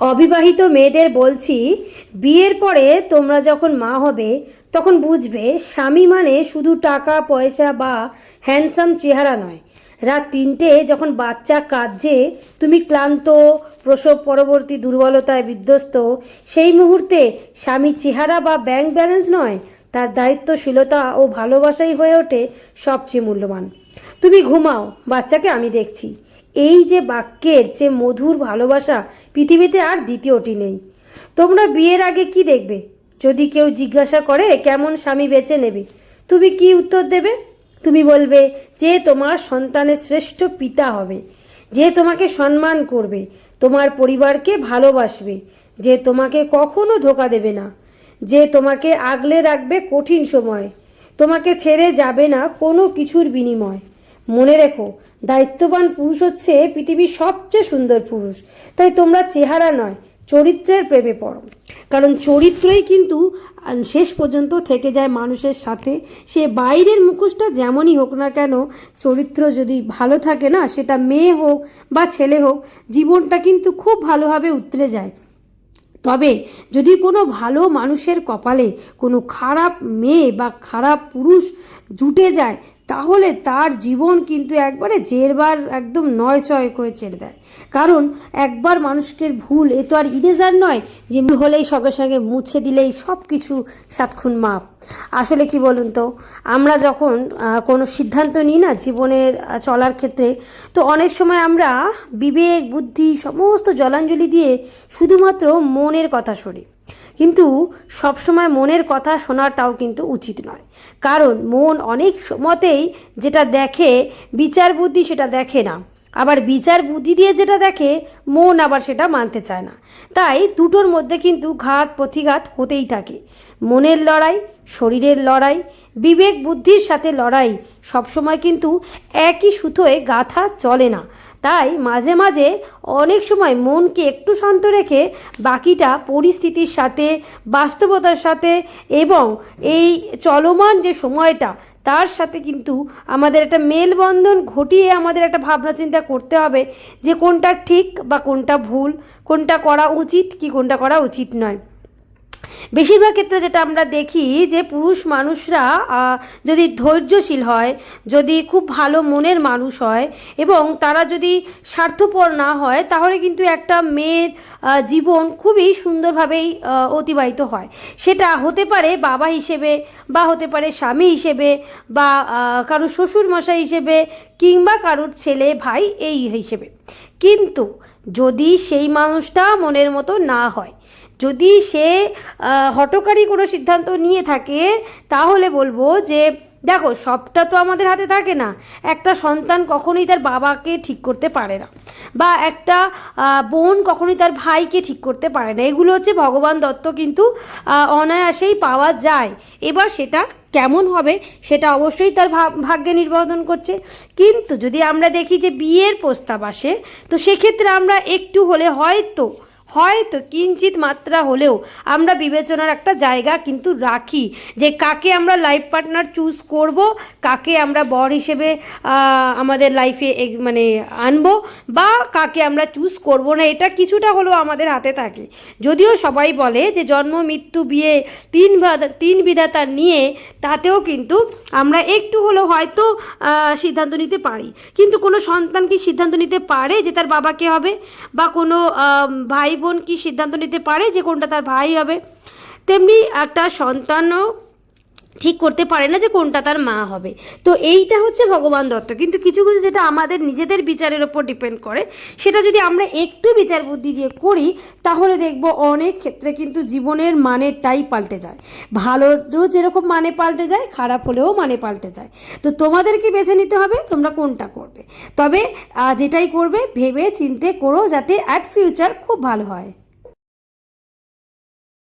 অবিবাহিত মেয়েদের বলছি, বিয়ের পরে তোমরা যখন মা হবে, তখন বুঝবে স্বামী মানে শুধু টাকা, পয়সা বা হ্যান্ডসাম চেহারা নয়। রাত তিনটে যখন বাচ্চা কাঁদছে, তুমি ক্লান্ত, প্রসব পরবর্তী দুর্বলতায় বিধ্বস্ত, সেই মুহূর্তে স্বামী চেহারা বা ব্যাংক ব্যালেন্স নয়, তার দায়িত্বশীলতা ও ভালোবাসাই হয়ে ওঠে সবচেয়ে মূল্যবান। তুমি ঘুমাও, বাচ্চাকে আমি দেখছি। এই যে বাক্যের যে মধুর ভালোবাসা পৃথিবীতে আর দ্বিতীয়টি নেই। তোমরা বিয়ের আগে কি দেখবে? যদি কেউ জিজ্ঞাসা করে, কেমন স্বামী বেছে নেবে? তুমি কি উত্তর দেবে? তুমি বলবে, যে তোমার সন্তানের শ্রেষ্ঠ পিতা হবে, যে তোমাকে সম্মান করবে, তোমার পরিবারকে ভালোবাসবে, যে তোমাকে কখনো ধোকা দেবে না, যে তোমাকে আগলে রাখবে কঠিন সময়, তোমাকে ছেড়ে যাবে না কোনো কিছুর বিনিময়। মনে রেখো দায়িত্ববান পুরুষ হচ্ছে পৃথিবীর সবচেয়ে সুন্দর পুরুষ। তাই তোমরা চেহারা নয়, চরিত্রের প্রেমে পড়ো। কারণ চরিত্রই কিন্তু শেষ পর্যন্ত থেকে যায় মানুষের সাথে। সে বাইরের মুখোশটা যেমনই হোক না কেন, চরিত্র যদি ভালো থাকে না, সেটা মেয়ে হোক বা ছেলে হোক, জীবনটা কিন্তু খুব ভালোভাবে উতরে যায়। তবে যদি কোনো ভালো মানুষের কপালে কোনো খারাপ মেয়ে বা খারাপ পুরুষ জুটে যায় তাহলে তার জীবন কিন্তু একবারে জেরবার একদম নয় ছয় করে ছেড়ে দেয়। কারণ একবার মানুষকে ভুল, এ তো আর ইরেজার নয় যে ভুল হলেই সঙ্গে সঙ্গে মুছে দিলেই সব কিছু সাতক্ষণ মাপ। আসলে কি বলুন তো, আমরা যখন কোনো সিদ্ধান্ত নিই না জীবনের চলার ক্ষেত্রে, তো অনেক সময় আমরা বিবেক, বুদ্ধি, সমস্ত জলাঞ্জলি দিয়ে শুধুমাত্র মনের কথা শুনি। কিন্তু সবসময় মনের কথা শোনাটাও কিন্তু উচিত নয়। কারণ মন অনেক মতেই যেটা দেখে, বিচার বুদ্ধি সেটা দেখে না। আবার বিচার বুদ্ধি দিয়ে যেটা দেখে, মন আবার সেটা মানতে চায় না। তাই দুটোর মধ্যে কিন্তু ঘাত প্রতিঘাত হতেই থাকে। মনের লড়াই, শরীরের লড়াই, বিবেক বুদ্ধির সাথে লড়াই, সবসময় কিন্তু একই সুতোয় গাথা চলে না। তাই মাঝে মাঝে অনেক সময় মনকে একটু শান্ত রেখে বাকিটা পরিস্থিতির সাথে, বাস্তবতার সাথে এবং এই চলমান যে সময়টা তার সাথে কিন্তু আমাদের একটা মেলবন্ধন ঘটিয়ে আমাদের একটা ভাবনা চিন্তা করতে হবে যে কোনটা ঠিক বা কোনটা ভুল, কোনটা করা উচিত কি কোনটা করা উচিত নয়। বেশিরভাগ ক্ষেত্রে যেটা আমরা দেখি যে পুরুষ মানুষরা যদি ধৈর্যশীল হয়, যদি খুব ভালো মনের মানুষ হয় এবং তারা যদি স্বার্থপর না হয়, তাহলে কিন্তু একটা মেয়ের জীবন খুবই সুন্দরভাবেই অতিবাহিত হয়। সেটা হতে পারে বাবা হিসেবে বা হতে পারে স্বামী হিসেবে বা কারোর শ্বশুর মশাই হিসেবে কিংবা কারোর ছেলে ভাই এই হিসেবে। কিন্তু যদি সেই মানুষটা মনের মতো না হয়। যদি সে হটকারী কোনো সিদ্ধান্ত নিয়ে থাকে, তাহলে বলব যে দেখো, সবটা তো আমাদের হাতে থাকে না। একটা সন্তান কখনোই তার বাবাকে ঠিক করতে পারে না। বা একটা বোন কখনোই তার ভাইকে ঠিক করতে পারে না। এগুলো হচ্ছে ভগবান দত্ত কিন্তু অনায়াসেই পাওয়া যায়। এবার সেটা কেমন হবে, সেটা অবশ্যই তার ভাগ্যে নির্বাচন করছে। কিন্তু যদি আমরা দেখি যে বিয়ের প্রস্তাব আসে, তো সেক্ষেত্রে আমরা একটু হলে হয়তো হয়তো কিঞ্চিত মাত্রা হলেও আমরা বিবেচনার একটা জায়গা কিন্তু রাখি যে কাকে আমরা লাইফ পার্টনার চুজ করব, কাকে আমরা বর হিসেবে আমাদের লাইফে মানে আনব বা কাকে আমরা চুজ করব না, এটা কিছুটা হলেও আমাদের হাতে থাকে। যদিও সবাই বলে যে জন্ম, মৃত্যু, বিয়ে তিন তিন বিধাতা নিয়ে তাতেও কিন্তু আমরা একটু হলেও হয়তো সিদ্ধান্ত নিতে পারি। কিন্তু কোনো সন্তান কি সিদ্ধান্ত নিতে পারে যে তার বাবাকে হবে? বা কোনো ভাই বোন কি সিদ্ধান্ত নিতে পারে যে কোনটা তার ভাই হবে? তেমনি একটা সন্তানও ঠিক করতে পারে না যে কোনটা তার মা হবে। তো এইটা হচ্ছে ভগবান দত্ত। কিন্তু কিছু কিছু যেটা আমাদের নিজেদের বিচারের ওপর ডিপেন্ড করে, সেটা যদি আমরা একটু বিচার বুদ্ধি দিয়ে করি, তাহলে দেখব অনেক ক্ষেত্রে কিন্তু জীবনের মানেরটাই পাল্টে যায়। ভালোরও যেরকম মানে পাল্টে যায়, খারাপ হলেও মানে পাল্টে যায়। তো তোমাদেরকে বেছে নিতে হবে তোমরা কোনটা করবে। তবে যেটাই করবে, ভেবে চিনতে করো যাতে অ্যাট ফিউচার খুব ভালো হয়।